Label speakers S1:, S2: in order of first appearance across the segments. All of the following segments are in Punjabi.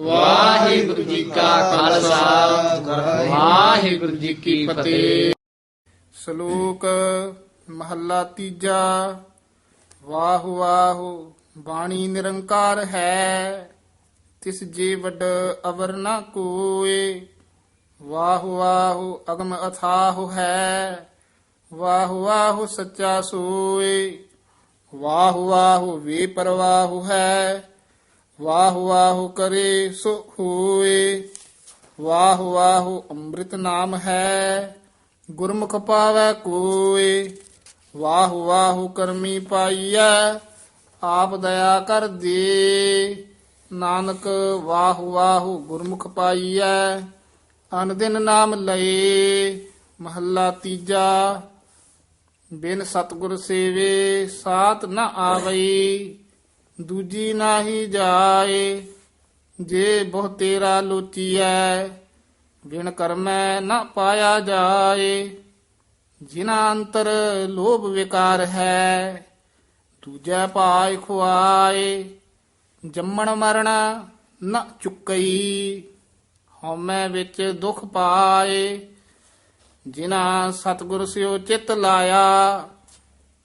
S1: ਵਾਹਿਗੁਰੂ ਜੀ ਕਾ ਖਾਲਸਾ। ਵਾਹਿਗੁਰੂ ਜੀ ਕੀ ਫਤਿਹ।
S2: ਸ਼ਲੋਕ ਮਹੱਲਾ ਤੀਜਾ। ਵਾਹ ਵਾਹ, ਬਾਣੀ ਨਿਰੰਕਾਰ ਹੈ। ਤਿਸ ਜੇ ਵੱਡ ਅਵਰ ਨਾ ਕੋਏ। ਵਾਹ ਵਾਹ, ਅਗਮ ਅਥਾਹ ਹੈ। ਵਾਹ ਵਾਹ, ਸੱਚਾ ਸੋਏ। ਵਾਹ ਵਾਹ, ਵੇ ਪਰਵਾਹ ਹੈ। ਵਾਹ ਵਾਹ ਕਰੇ ਸੋ ਹੋਏ। ਵਾਹ ਵਾਹ ਅੰਮ੍ਰਿਤ ਨਾਮ ਹੈ, ਗੁਰਮੁਖ ਪਾਵੈ ਕੋਏ। ਵਾਹ ਵਾਹ ਕਰਮੀ ਪਾਈਐ, ਆਪ ਦਇਆ ਕਰ ਦੇ। ਨਾਨਕ ਵਾਹ ਵਾਹ ਗੁਰਮੁਖ ਪਾਈਐ, ਅਨ ਦਿਨ ਨਾਮ ਲਏ, ਮਹੱਲਾ ਤੀਜਾ। ਬਿਨ ਸਤਗੁਰ ਸੇਵੇ ਸਾਤ ਨ ਆਵਈ। ਦੂਜੀ ਨਾਹੀ ਜਾਏ, ਜੇ ਬਹੁ ਤੇਰਾ ਲੋਚੀਐ, ਬਿਨ ਕਰਮੈ ਨਾ ਪਾਇਆ ਜਾਏ। ਜਿਨਾ ਅੰਤਰ ਲੋਭ ਵਿਕਾਰ ਹੈ, ਦੂਜੈ ਪਾਇ ਖੁਆਏ, ਜੰਮਣ ਮਰਨ ਨ ਚੁੱਕਈ, ਹਉਮੈ ਵਿੱਚ ਦੁਖ ਪਾਏ। ਜਿਨਾ ਸਤਿਗੁਰ ਸਿਓ ਚਿਤ ਲਾਇਆ,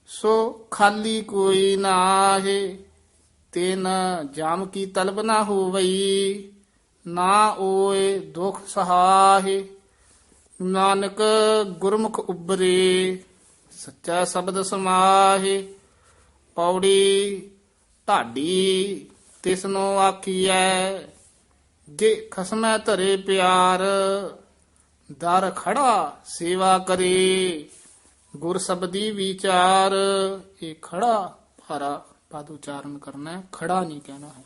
S2: ਸੋ ਖਾਲੀ ਕੋਈ ਨਾਹੀ। ਤਿਨ ਜਾਮ ਕੀ ਤਲਬ ਨਾ ਹੋਵਈ, ਨਾ ਓਏ ਦੁਖ ਸਹਾਹੇ ਨਾਨਕ ਗੁਰਮੁਖ ਉਬਰੇ ਸੱਚਾ ਸ਼ਬਦ ਸਮਾਹੇ, ਪੌੜੀ ਢਾਡੀ ਤਿਸਨੋ ਆਖੀਐ, ਜੇ ਖਸਮੈ ਧਰੇ ਪਿਆਰ, ਦਰ ਖੜਾ ਸੇਵਾ ਕਰੇ, ਗੁਰ ਸਬਦੀ ਵਿਚਾਰ, ਇਹ ਖੜਾ ਭਾਰਾ ਪਦ ਉਚਾਰਨ ਕਰਨਾ ਹੈ, ਖੜਾ ਨਹੀਂ ਕਹਿਣਾ ਹੈ।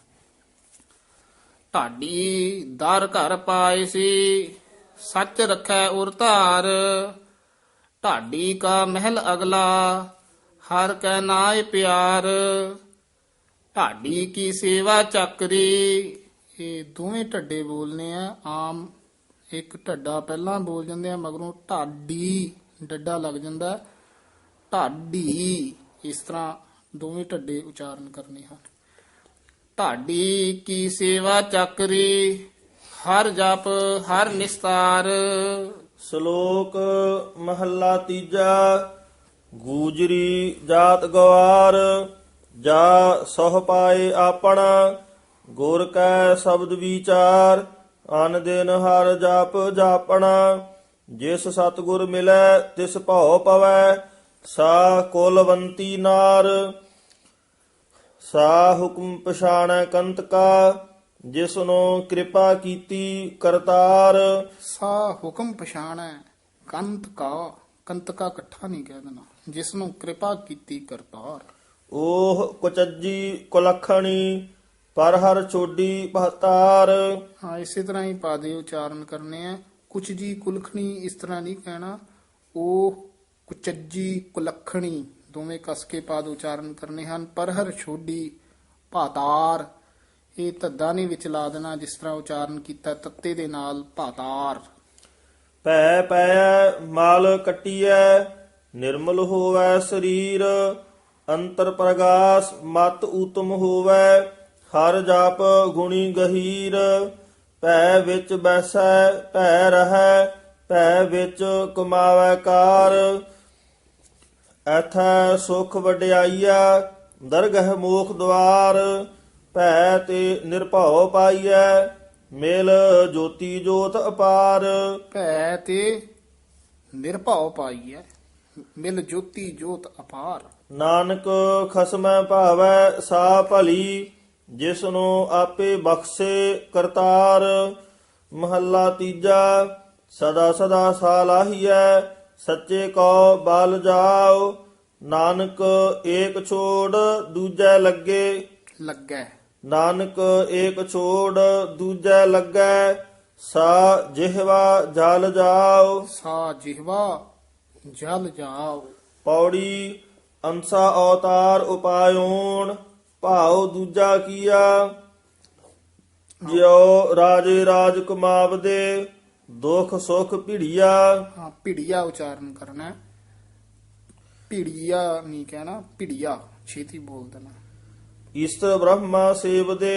S2: ਢਾਡੀ ਦਰ ਘਰ ਪਾਏ ਸੀ, ਸੱਚ ਰੱਖੈ ਉਰ ਧਾਰ। ਢਾਡੀ ਕਾ ਮਹਿਲ ਅਗਲਾ, ਹਰ ਕੈ ਨਾਏ ਪਿਆਰ। ਢਾਡੀ ਕੀ ਸੇਵਾ ਚੱਕਰੀ, ਇਹ ਦੋਵੇਂ ਢੱਡੇ ਬੋਲਨੇ ਆ। ਆਮ ਇੱਕ ਢੱਡਾ ਪਹਿਲਾਂ ਬੋਲ ਜਾਂਦੇ ਆ, ਮਗਰੋਂ ਢਾਡੀ, ਡੱਡਾ ਲੱਗ ਜਾਂਦਾ। ਢਾਡੀ, ਇਸ ਤਰ੍ਹਾਂ ਦੋਵੇਂ ਢੱਡੇ ਉਚਾਰਨ ਕਰਨੇ ਹਨ। ਢਾਡੀ ਕੀ ਸੇਵਾ ਚੱਕਰੀ? ਹਰ ਜਪ, ਹਰ ਨਿਸਤਾਰ।
S3: ਸ਼ਲੋਕ ਮਹੱਲਾ ਤੀਜਾ, ਗੂਜਰੀ ਜਾਤ ਗਵਾਰ, ਜਾ ਸਹ ਪਾਏ ਆਪਣਾ, ਗੁਰ ਕੈ ਸ਼ਬਦ ਵਿਚਾਰ, ਅਨ ਦਿਨ ਹਰ ਜਪ ਜਾਪਣਾ, ਜਿਸ ਸਤਗੁਰ ਮਿਲੈ ਤਿਸ ਭਉ ਪਵੈ ਸਾ ਕੁਲਵੰਤੀ ਨਾਰ ਸਾ ਹੁਕਮ ਪਛਾਣੈ ਕੰਤਕਾ ਜਿਸਨੂੰ ਕਿਰਪਾ ਕੀਤੀ ਕਰਤਾਰ।
S2: ਸਾ ਹੁਕਮ ਪਛਾਣੈ ਕੰਤ ਕਾ ਕੰਤ ਕਾ ਇਕੱਠਾ ਨਹੀਂ ਕਹਿ ਦੇਣਾ ਜਿਸ ਨੂੰ ਕਿਰਪਾ ਕੀਤੀ ਕਰਤਾਰ।
S3: ਉਹ ਕੁਚੱਜੀ ਕੁਲਖਣੀ ਪਰ ਹਰ ਛੋਡੀ ਭਤਾਰ
S2: ਹਾਂ ਇਸੇ ਤਰ੍ਹਾਂ ਹੀ ਪਾਦੇ ਉਚਾਰਨ ਕਰਨੇ ਆ ਕੁਛ ਜੀ ਕੁਲਖਣੀ ਇਸ ਤਰ੍ਹਾਂ ਨਹੀਂ ਕਹਿਣਾ ਉਹ ਕੁਚੱਜੀ, ਕੁਲੱਖਣੀ, ਦੋਵੇਂ ਕਸਕੇ ਪਾਦ ਉਚਾਰਨ ਕਰਨੇ ਹਨ, ਪਰ ਹਰ ਛੋਡੀ ਭਾਤਾਰ। ਇਹ ਧੱਦਾ ਨਹੀਂ ਵਿੱਚ ਲਾ ਦੇਣਾ, ਜਿਸ ਤਰ੍ਹਾਂ ਉਚਾਰਨ ਕੀਤਾ, ਤੱਤੇ ਦੇ ਨਾਲ ਭਾਤਾਰ।
S3: ਭੈ ਪੈ ਮਾਲ ਕਟੀਐ, ਨਿਰਮਲ ਹੋਵੈ ਸਰੀਰ, ਅੰਤਰ ਪ੍ਰਗਾਸ, ਮਤ ਉਤਮ ਹੋਵੈ, ਹਰ ਜਾਪ ਗੁਣੀ ਗਹੀਰ। ਭੈ ਵਿੱਚ ਬੈਸੈ, ਭੈ ਰਹੈ, ਭੈ ਵਿੱਚ ਕਮਾਵੈ ਕਾਰ। ਐਥੈ ਸੁਖ ਵਡਿਆਈਆ ਦਰਗਹ ਮੋਖ ਦਵਾਰ ਭੈ ਤੇ ਨਿਰਭਉ ਪਾਈਐ ਮਿਲ ਜੋਤੀ ਜੋਤ ਅਪਾਰ।
S2: ਭੈ ਤੇ ਨਿਰਭਉ ਪਾਈ ਹੈ ਮਿਲ ਜੋਤੀ ਜੋਤ ਅਪਾਰ।
S3: ਨਾਨਕ ਖਸਮੈ ਭਾਵੈ ਸਾ ਭਲੀ ਜਿਸ ਨੂੰ ਆਪੇ ਬਖਸ਼ੇ ਕਰਤਾਰ। ਮਹੱਲਾ ਤੀਜਾ ਸਦਾ ਸਦਾ ਸਾਲਾਹੀਐ ਸੱਚੇ ਕੋ ਬਲ ਜਾਓ ਨਾਨਕ ਏਕ ਛੋੜ ਦੂਜੈ ਲੱਗੇ।
S2: ਲੱਗੈ।
S3: ਨਾਨਕ ਏਕ ਛੋੜ ਦੂਜੈ ਲੱਗੈ ਸਾ ਜਿਹਵਾ ਜਲ ਜਾਓ
S2: ਸਾ ਜਿਹਵਾ ਜਲ ਜਾਓ
S3: ਪੌੜੀ ਅੰਸਾ ਅਵਤਾਰ ਉਪਾਇਓਣ ਭਾਉ ਦੂਜਾ ਕੀਆ। ਜਿਉ ਰਾਜੇ ਰਾਜ ਕਮਾਵਦੇ ਦੁਖ ਸੁਖ ਭਿੜੀਆ
S2: ਹਾਂ ਭਿੜੀਆ ਉਚਾਰਨ ਕਰਨਾ ਹੈ। ਭਿੜੀਆ ਨਹੀਂ ਕਹਿਣਾ ਭਿੜੀਆ ਛੇਤੀ ਬੋਲ ਦੇਣਾ
S3: ਈਸਰ ਬ੍ਰਹਮਾ ਸੇਵਦੇ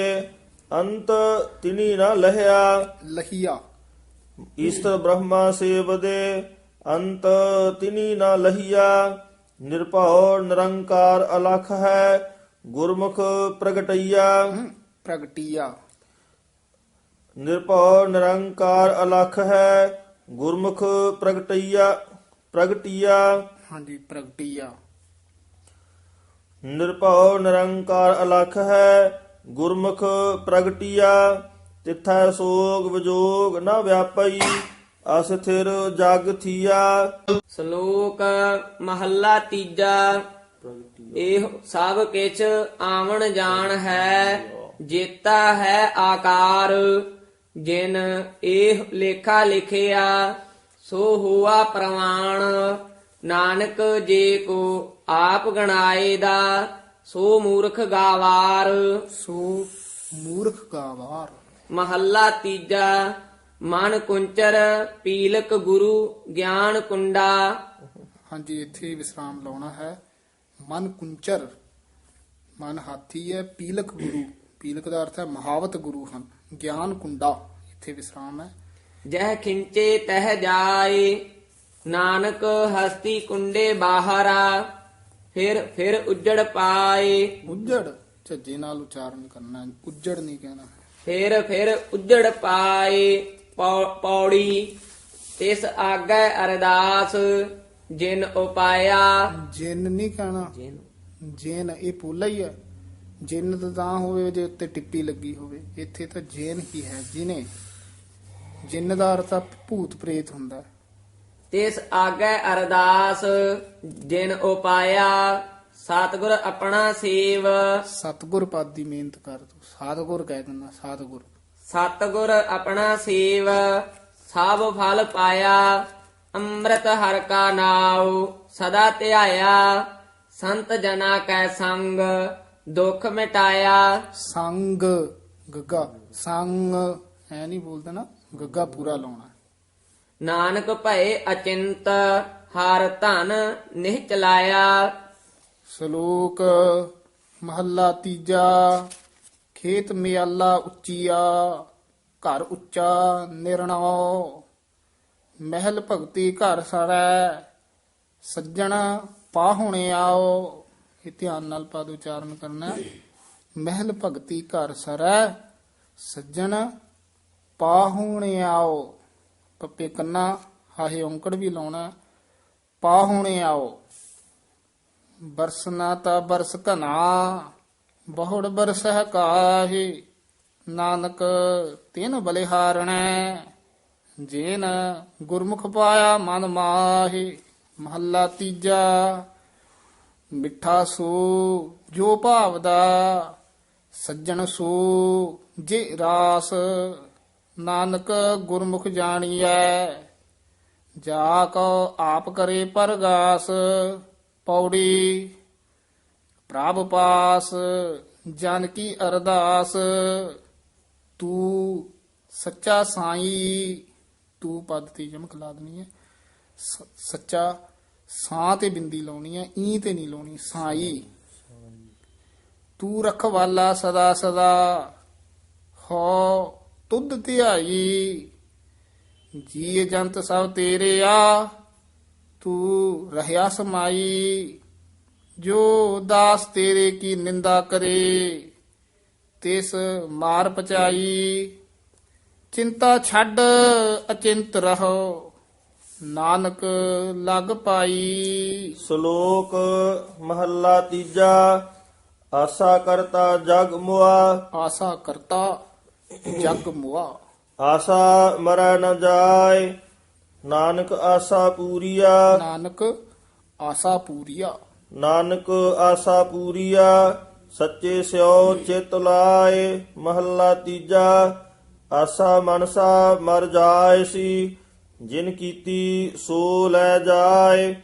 S3: ਅੰਤ ਤਿਨੀ ਨਾ ਲਹਿਆ
S2: ਲਹੀਆ
S3: ਈਸਰ ਬ੍ਰਹਮਾ ਸੇਵਦੇ ਅੰਤ ਤਿਨੀ ਨਾ ਲਹੀਆ ਨਿਰਭਉ ਨਿਰੰਕਾਰ ਅਲਖ ਹੈ ਗੁਰਮੁਖ ਪ੍ਰਗਟਈਆ
S2: ਪ੍ਰਗਟੀਆ
S3: ਨਿਰਭਉ ਨਿਰੰਕਾਰ ਅਲਖ ਹੈ ਗੁਰਮੁਖ ਪ੍ਰਗਟਈਆ ਪ੍ਰਗਟਈਆ
S2: ਹਾਂਜੀ ਪ੍ਰਗਟੀਆ।
S3: ਨਿਰਭਉ ਨਿਰੰਕਾਰ ਅਲਖ ਹੈ ਗੁਰਮੁਖ ਪ੍ਰਗਟੀਆ। ਤਿਥੈ ਸੋਗ ਵਿਜੋਗ ਨਾ ਵਿਆਪਈ ਅਸਥਿਰ ਜਗ ਥੀਆ।
S1: ਸ਼ਲੋਕ ਮਹੱਲਾ ਤੀਜਾ। ਇਹ ਸਭ ਕਿਛ ਆਵਣ ਜਾਣ ਹੈ ਜੇਤਾ ਹੈ ਆਕਾਰ। ਜਿਨ ਇਹ ਲੇਖਾ ਲਿਖਿਆ ਸੋ ਹੋਆ ਪ੍ਰਮਾਣ ਨਾਨਕ ਜੇ ਕੋ ਆਪ ਗਣਾਏ ਦਾ ਸੋ ਮੂਰਖ ਗਾਵਾਰ।
S2: ਸੋ ਮੂਰਖ ਗਾਵਾਰ।
S1: ਮਹੱਲਾ ਤੀਜਾ ਮਨ ਕੁੰਚਰ ਪੀਲਕ ਗੁਰੂ ਗਿਆਨ ਕੁੰਡਾ।
S2: ਹਾਂਜੀ ਇੱਥੇ ਵਿਸਰਾਮ ਲਾਉਣਾ ਹੈ। ਮਨ ਕੁੰਚਰ ਮਨ ਹਾਥੀ ਹੈ ਪੀਲਕ ਗੁਰੂ। ਪੀਲਕ ਦਾ ਅਰਥ ਹੈ ਮਹਾਵਤ ਗੁਰੂ ਹਨ। ਗਿਆਨ ਕੁੰਡਾ ਇੱਥੇ ਵਿਸਰਾਮ ਹੈ।
S1: ਜਹ ਖਿੰਚੇ ਤਹ ਜਾਏ ਨਾਨਕ ਹਸਤੀ ਕੁੰਡੇ ਬਾਹਰਾ ਫਿਰ ਫਿਰ ਉੱਜੜ ਪਾਏ।
S2: ਉੱਜੜ ਝੱਜੇ ਨਾਲ ਉਚਾਰਨ ਕਰਨਾ ਉੱਜੜ ਨਹੀਂ ਕਹਿਣਾ।
S1: ਫਿਰ ਫਿਰ ਉੱਜੜ ਪਾਏ ਪੌੜੀ ਤਿਸ ਆਗੈ ਅਰਦਾਸ ਜਿਨ ਉਪਾਇਆ।
S2: ਜਿੰਨ ਨਹੀਂ ਕਹਿਣਾ।
S1: ਜਿਨ।
S2: ਜੇਨ ਇਹ ਪੋਲਾ ਹੀ ਹੈ। ਜਿੰਨ ਤਾਂ ਤਾਂ ਹੋਵੇ ਜੇ ਉੱਤੇ ਟਿੱਪੀ ਲੱਗੀ ਹੋਵੇ ਇੱਥੇ ਤਾਂ ਜੇਨ ਹੀ ਹੈ ਜਿਨੇ। ਜਿੰਨ ਦਾ ਅਰਥ ਆ ਭੂਤ ਪ੍ਰੇਤ ਹੁੰਦਾ।
S1: ਤਿਸ ਆਗੈ ਅਰਦਾਸ ਜਿਨ ਉਪਾਇਆ ਸਤਿਗੁਰ ਆਪਣਾ ਸੇਵ।
S2: ਸਤਿਗੁਰ ਪਦ ਦੀ ਮਿਹਨਤ ਕਰ ਤੂੰ ਸਤਿਗੁਰ ਕਹਿ ਦਿੰਦਾ ਸਤਿਗੁਰ।
S1: ਸਤਿਗੁਰ ਆਪਣਾ ਸੇਵ ਸਭ ਫਲ ਪਾਇਆ ਅੰਮ੍ਰਿਤ ਹਰ ਕਾ ਨਾਉ ਸਦਾ ਧਿਆਇਆ ਸੰਤ ਜਨਾ ਕੈ ਸੰਗ। ਦੁੱਖ ਮਿਟਾਇਆ।
S2: ਸੰਗ ਗੱਗਾ ਸੰਗ ਐ ਨਹੀਂ ਬੋਲਦਾ ਨਾ ਗੱਗਾ ਪੂਰਾ ਲਾਉਣਾ।
S1: ਨਾਨਕ ਭਏ ਅਚਿੰਤ ਹਰ ਧਨ ਨਿਹ ਚਲਾਇਆ।
S2: ਸ਼ਲੋਕ ਮਹੱਲਾ ਤੀਜਾ ਖੇਤ ਮਿਆਲਾ ਉੱਚੀਆ ਘਰ ਉੱਚਾ ਨਿਰਣਾਉ ਮਹਿਲ ਭਗਤੀ ਘਰ ਸਰੈ ਸੱਜਣ ਪਾਹੁਣੇ ਆਓ। ਇਹ ਧਿਆਨ ਨਾਲ ਪਦ ਉਚਾਰਨ ਕਰਨਾ ਮਹਿਲ ਭਗਤੀ ਘਰ ਸਰੈ, ਸੱਜਣ ਪਾਹੁਣੇ ਆਓ। ਪੱਪੇ ਕੰਨਾ, ਹਾਹੇ ਔਂਕੜ ਵੀ ਲਾਉਣਾ ਹੈ। ਆਓ। ਬਰਸਨਾ ਤਾ ਬਰਸ ਘਨਾ, ਬਹੁੜ ਬਰਸਹਿ ਕਾਹੇ। ਨਾਨਕ ਤਿਨ ਬਲਿਹਾਰਣੈ, ਜੇਨ ਗੁਰਮੁਖ ਪਾਇਆ ਮਨ ਮਾਹੇ। ਮਹੱਲਾ ਤੀਜਾ ਮਿੱਠਾ ਸੋ, ਜੋ ਭਾਵ ਦਾ ਸੱਜਣ ਸੋ, ਜੇ ਰਾਸ, ਨਾਨਕ ਗੁਰਮੁਖ ਜਾਣੀਐ। ਜਾ ਕੋ ਆਪ ਕਰੇ ਪਰਗਾਸ, ਪੌੜੀ ਪ੍ਰਭ ਪਾਸ, ਜਨ ਕੀ ਅਰਦਾਸ। ਤੂੰ ਸੱਚਾ ਸਾਈ, ਤੂੰ ਪਦ ਤੇ ਜਮਕ ਲਾ ਦੇਣੀ ਹੈ। ਸੱਚਾ ਸਾਹ ਤੇ ਬਿੰਦੀ ਲਾਉਣੀ ਹੈ ਈ ਤੇ ਨਹੀਂ ਲਾਉਣੀ, ਸਾਈ। ਤੂੰ ਰਖਵਾਲਾ ਸਦਾ ਸਦਾ, ਹੋ ਤੁਧ ਧਿਆਈ। ਜੀਅ ਜੰਤ ਸਭ ਤੇਰੇ ਆ, ਤੂੰ ਰਹਿਆ ਸਮਾਈ। ਜੋ ਦਾਸ ਤੇਰੇ ਕੀ ਨਿੰਦਾ ਕਰੇ, ਤਿਸ ਮਾਰ ਪਚਾਈ। ਚਿੰਤਾ ਛੱਡ, ਅਚਿੰਤ ਰਹੋ। ਨਾਨਕ ਲਗ ਪਾਈ।
S3: ਸ਼ਲੋਕ ਮਹੱਲਾ ਤੀਜਾ ਆਸਾ ਕਰਤਾ ਜਗ ਮੁਆ।
S2: ਆਸਾ ਕਰਤਾ ਜਗ ਮੁਆ।
S3: ਆਸਾ ਮਰੈ ਨ ਜਾਏ ਨਾਨਕ ਆਸਾ ਪੂਰੀਆ।
S2: ਨਾਨਕ ਆਸਾ ਪੂਰੀਆ।
S3: ਨਾਨਕ ਆਸਾ ਪੂਰੀਆ ਸੱਚੇ ਸਿਓ ਚਿਤ ਲਾਏ। ਮਹੱਲਾ ਤੀਜਾ ਆਸਾ ਮਨਸਾ ਮਰ ਜਾਏ ਸੀ। ਜਿਨ ਕੀਤੀ ਸੋ ਲੈ ਜਾਏ।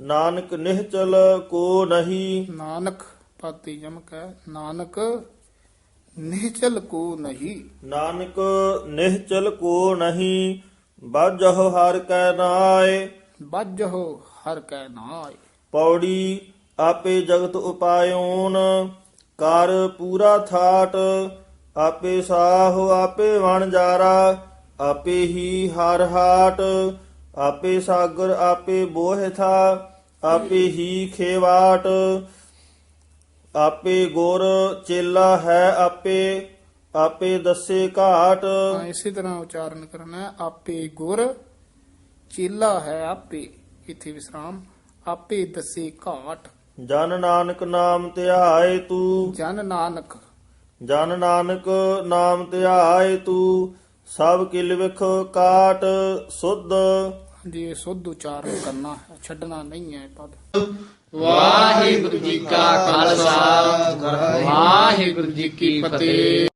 S3: ਨਾਨਕ ਨਿਹਚਲ ਕੋ ਨਹੀਂ।
S2: ਨਾਨਕ ਪਾਤੀ ਜਮਕ ਹੈ ਨਾਨਕ ਨਿਹਚਲ ਕੋ ਨਹੀਂ।
S3: ਨਾਨਕ ਨਿਹਚਲ ਕੋ ਨਹੀਂ। ਬਾਜਹੁ ਹਰ ਕੈ ਨਾਏ।
S2: ਬੱਜਹੁ ਹਰ ਕੈ ਨਾਏ।
S3: ਪੌੜੀ ਆਪੇ ਜਗਤ ਉਪਾਇਓਨ। ਕਰ ਪੂਰਾ ਥਾਟ ਆਪੇ ਸਾਹੁ ਆਪੇ ਵਣਜਾਰਾ ਆਪੇ ਹੀ ਹਰ ਹਾਟ ਆਪੇ ਸਾਗਰ ਆਪੇ ਬੋਹਿਥਾ ਆਪੇ ਹੀ ਖੇਵਾਟ ਆਪੇ ਗੁਰ ਚੇਲਾ ਹੈ ਆਪੇ ਆਪੇ ਦੱਸੇ ਘਾਟ।
S2: ਇਸੇ ਤਰ੍ਹਾਂ ਉਚਾਰਨ ਕਰਨਾ ਆਪੇ ਗੁਰ ਚੇਲਾ ਹੈ ਆਪੇ ਇਥੇ ਵਿਸਰਾਮ ਆਪੇ ਦਸੇ ਘਾਟ।
S3: ਜਨ ਨਾਨਕ ਨਾਮ ਧਿਆਏ ਤੂੰ।
S2: ਜਨ ਨਾਨਕ।
S3: ਜਨ ਨਾਨਕ ਨਾਮ ਧਿਆਏ ਤੂੰ। ਸਭ ਕਿਲ ਵਿਖ ਕਾਟ ਸੁਧ।
S2: ਜੀ ਇਹ ਸੁੱਧ ਉਚਾਰਨ ਕਰਨਾ ਹੈ ਛੱਡਣਾ ਨਹੀਂ ਹੈ ਇਹ ਪਦ।
S1: ਵਾਹਿਗੁਰੂ ਜੀ ਕਾ ਖਾਲਸਾ ਵਾਹਿਗੁਰੂ ਜੀ ਕੀ ਫਤਿਹ।